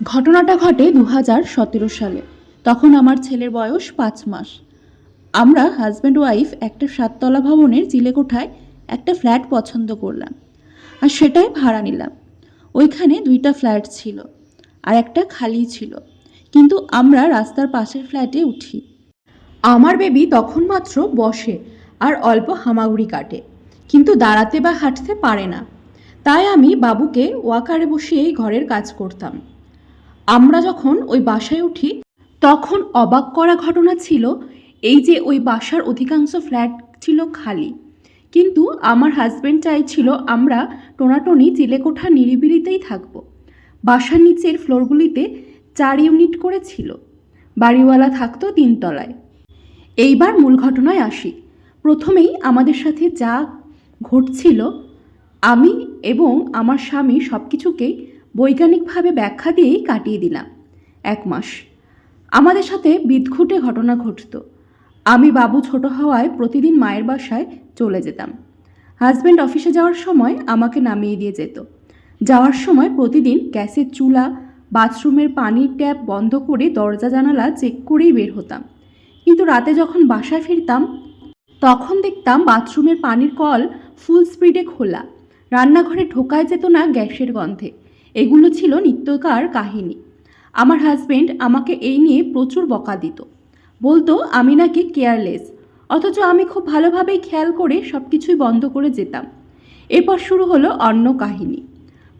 ঘটনাটা ঘটে দু হাজার সতেরো সালে। তখন আমার ছেলের বয়স পাঁচ মাস। আমরা হাজব্যান্ড ওয়াইফ একটা সাততলা ভবনের চিলেকোঠায় একটা ফ্ল্যাট পছন্দ করলাম আর সেটাই ভাড়া নিলাম। ওইখানে দুইটা ফ্ল্যাট ছিল আর একটা খালি ছিল। কিন্তু আমরা রাস্তার পাশের ফ্ল্যাটে উঠি। আমার বেবি তখন মাত্র বসে আর অল্প হামাগুড়ি কাটে, কিন্তু দাঁড়াতে বা হাঁটতে পারে না। তাই আমি বাবুকে ওয়াকারে বসিয়েই ঘরের কাজ করতাম। আমরা যখন ওই বাসায় উঠি, তখন অবাক করা ঘটনা ছিল এই যে ওই বাসার অধিকাংশ ফ্ল্যাট ছিল খালি। কিন্তু আমার হাজব্যান্ড চাইছিল আমরা টোনাটনি চিলেকোঠা নিরিবিলিতেই থাকব। বাসার নিচের ফ্লোরগুলিতে চার ইউনিট করে ছিল। বাড়িওয়ালা থাকতো তিনতলায়। এইবার মূল ঘটনায় আসি। প্রথমেই আমাদের সাথে যা ঘটছিল, আমি এবং আমার স্বামী সব কিছুকেই বৈজ্ঞানিকভাবে ব্যাখ্যা দিয়েই কাটিয়ে দিলাম। এক মাস। আমাদের সাথে বিদঘুটে ঘটনা ঘটতো। আমি বাবু ছোট হওয়ায় প্রতিদিন মায়ের বাসায় চলে যেতাম। হাজব্যান্ড অফিসে যাওয়ার সময় আমাকে নামিয়ে দিয়ে যেত। যাওয়ার সময় প্রতিদিন গ্যাসের চুলা, বাথরুমের পানির ট্যাপ বন্ধ করে দরজা জানালা চেক করেই বের হতাম। কিন্তু রাতে যখন বাসায় ফিরতাম, তখন দেখতাম বাথরুমের পানির কল ফুল স্পিডে খোলা। রান্নাঘরে ঢোকায় যেত না গ্যাসের গন্ধে। এগুলো ছিল নিত্যকার কাহিনী। আমার হাজবেন্ড আমাকে এই নিয়ে প্রচুর বকা দিত। বলতো, আমি নাকি কেয়ারলেস অথচ আমি খুব ভালোভাবেই খেয়াল করে সব কিছুই বন্ধ করে যেতাম। এরপর শুরু হলো অন্য কাহিনী।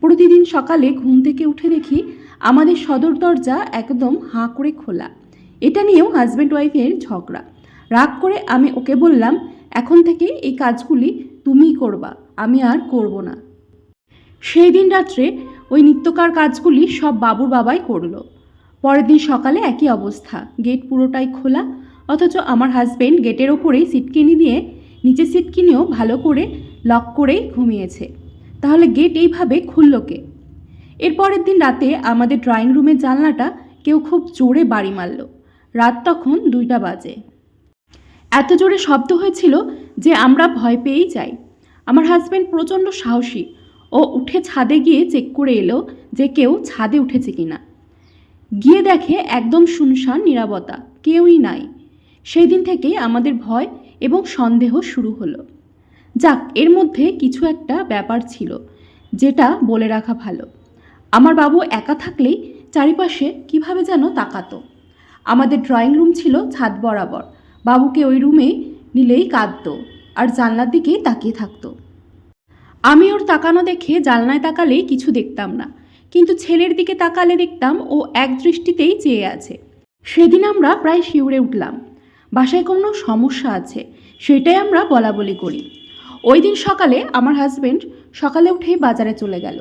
প্রতিদিন সকালে ঘুম থেকে উঠে দেখি আমাদের সদর দরজা একদম হাঁ করে খোলা। এটা নিয়েও হাজব্যান্ড ওয়াইফের ঝগড়া। রাগ করে আমি ওকে বললাম, এখন থেকে এই কাজগুলি তুমিই করবা, আমি আর করব না। সেই দিন রাত্রে ওই নিত্যকার কাজগুলি সব বাবুর বাবাই করল। পরের দিন সকালে একই অবস্থা। গেট পুরোটাই খোলা, অথচ আমার হাজব্যান্ড গেটের ওপরেই সিটকিনি দিয়ে নিচে সিটকিনিও ভালো করে লক করেই ঘুমিয়েছে। তাহলে গেট এইভাবে খুলল কে? এর পরের দিন রাতে আমাদের ড্রয়িং রুমের জানলাটা কেউ খুব জোরে বাড়ি মারল। রাত তখন দুইটা বাজে। এত জোরে শব্দ হয়েছিল যে আমরা ভয় পেয়েই যাই। আমার হাজব্যান্ড প্রচণ্ড সাহসী। ও উঠে ছাদে গিয়ে চেক করে এলো যে কেউ ছাদে উঠেছে কিনা। গিয়ে দেখে একদম শুনশান নিরাপত্তা, কেউই নাই। সেই দিন থেকে আমাদের ভয় এবং সন্দেহ শুরু হলো। যাক, এর মধ্যে কিছু একটা ব্যাপার ছিল যেটা বলে রাখা ভালো। আমার বাবু একা থাকলেই চারিপাশে কীভাবে যেন তাকাতো। আমাদের ড্রয়িং রুম ছিল ছাদ বরাবর। বাবুকে ওই রুমে নিলেই কাঁদতো আর জানলার দিকেই তাকিয়ে থাকতো। আমি ওর তাকানো দেখে জানলায় তাকালেই কিছু দেখতাম না, কিন্তু ছেলের দিকে তাকালে দেখতাম ও এক দৃষ্টিতেই চেয়ে আছে। সেদিন আমরা প্রায় শিউরে উঠলাম। বাসায় কোনো সমস্যা আছে, সেটাই আমরা বলা বলি করি। ওই দিন সকালে আমার হাজবেন্ড সকালে উঠেই বাজারে চলে গেল।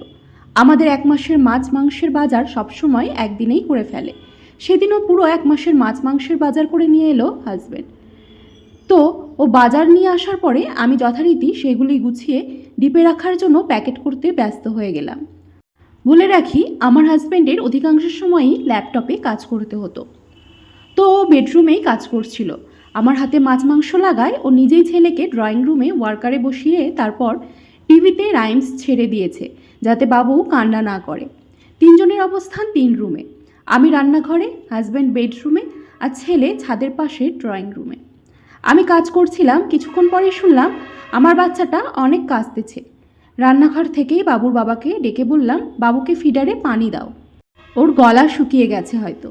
আমাদের এক মাসের মাছ মাংসের বাজার সবসময় একদিনেই করে ফেলে। সেদিনও পুরো এক মাসের মাছ মাংসের বাজার করে নিয়ে এলো হাজবেন্ড তো ও বাজার নিয়ে আসার পরে আমি যথারীতি সেগুলি গুছিয়ে ডিপে রাখার জন্য প্যাকেট করতে ব্যস্ত হয়ে গেলাম। বলে রাখি, আমার হাজব্যান্ডের অধিকাংশ সময়ই ল্যাপটপে কাজ করতে হতো। তো ও বেডরুমেই কাজ করছিল। আমার হাতে মাছ মাংস লাগায় ও নিজেই ছেলেকে ড্রয়িং রুমে ওয়ার্কারে বসিয়ে তারপর টিভিতে রাইমস ছেড়ে দিয়েছে, যাতে বাবু কান্না না করে। তিনজনের অবস্থান তিন রুমে। আমি রান্নাঘরে হাজব্যান্ড বেডরুমে আর ছেলে ছাদের পাশে ড্রয়িং রুমে। আমি কাজ করছিলাম, কিছুক্ষণ পরে শুনলাম আমার বাচ্চাটা অনেক কাঁদতেছে। রান্নাঘর থেকেই বাবুর বাবাকে ডেকে বললাম, বাবুকে ফিডারে পানি দাও। ওর গলা শুকিয়ে গেছে হয়তো।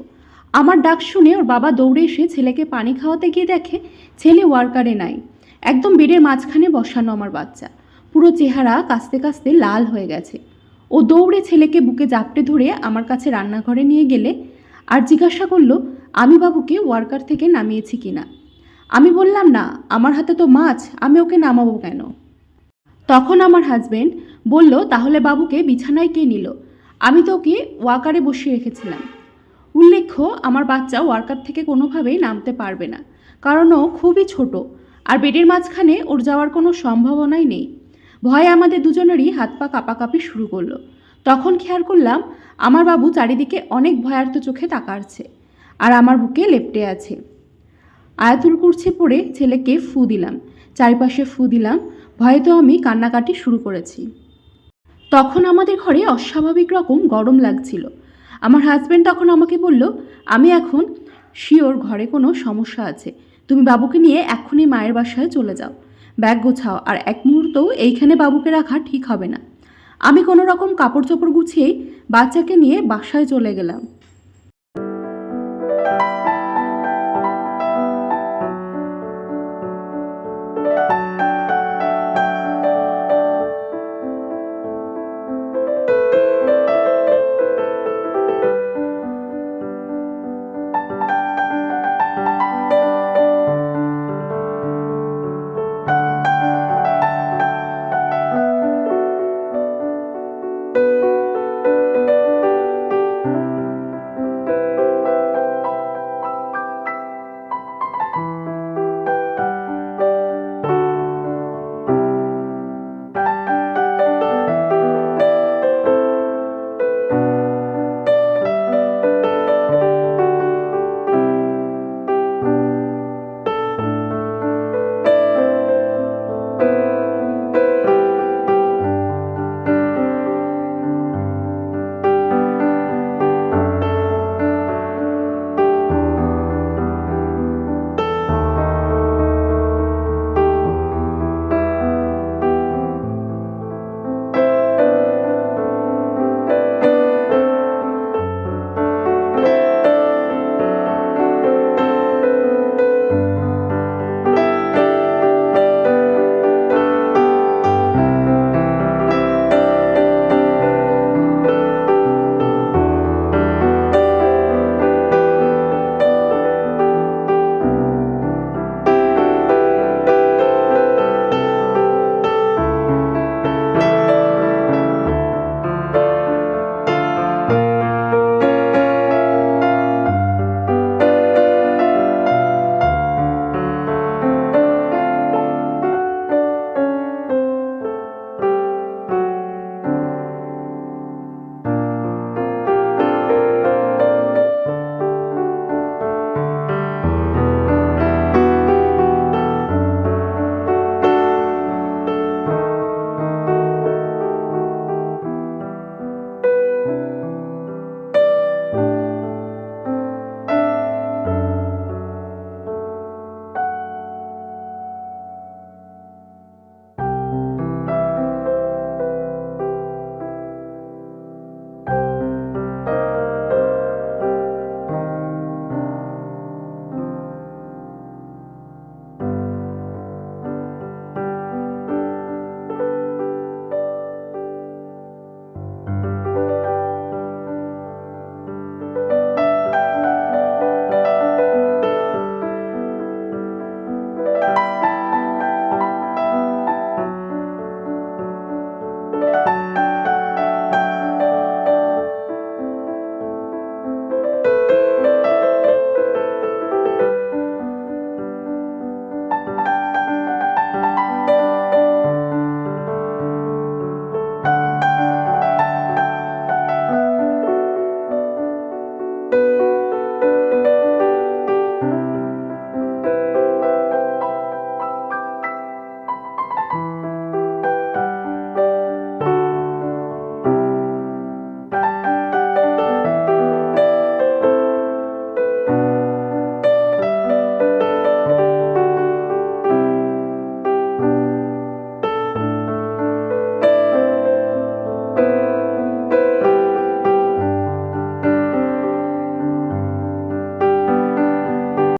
আমার ডাক শুনে ওর বাবা দৌড়ে এসে ছেলেকে পানি খাওয়াতে গিয়ে দেখে ছেলে ওয়ার্কারে নাই। একদম বেডের মাঝখানে বসানো আমার বাচ্চা। পুরো চেহারা কাস্তে কাস্তে লাল হয়ে গেছে। ও দৌড়ে ছেলেকে বুকে জাপটে ধরে আমার কাছে রান্নাঘরে নিয়ে গেলে আর জিজ্ঞাসা করল, আমি বাবুকে ওয়ার্কার থেকে নামিয়েছি কিনা? আমি বললাম, না, আমার হাতে তো মাছ, আমি ওকে নামাবো কেন? তখন আমার হাজবেন্ড বলল, তাহলে বাবুকে বিছানায় কে নিল? আমি তো ওকে ওয়াকারে বসিয়ে রেখেছিলাম। উল্লেখ্য, আমার বাচ্চা ওয়ার্কার থেকে কোনোভাবেই নামতে পারবে না, কারণ ও খুবই ছোট, আর বেডের মাঝখানে ওর যাওয়ার কোনো সম্ভাবনাই নেই। ভয়ে আমাদের দুজনেরই হাত পা কাঁপাকাঁপি শুরু করল। তখন খেয়াল করলাম, আমার বাবু চারিদিকে অনেক ভয়ার্ত চোখে তাকাচ্ছে, আর আমার বুকে লেপটে আছে। আয়াতুল কুরছি পরে ছেলেকে ফু দিলাম। চারিপাশে ফু দিলাম। ভয়ে তো আমি কান্নাকাটি শুরু করেছি। তখন আমাদের ঘরে অস্বাভাবিক রকম গরম লাগছিল। আমার হাজব্যান্ড তখন আমাকে বলল, আমি এখন শিওর ঘরে কোনো সমস্যা আছে। তুমি বাবুকে নিয়ে এক্ষুনি মায়ের বাসায় চলে যাও। ব্যাগ গোছাও আর এক মুহূর্তও এইখানে বাবুকে রাখা ঠিক হবে না। আমি কোনো রকম কাপড় চোপড় গুছিয়েই বাচ্চাকে নিয়ে বাসায় চলে গেলাম।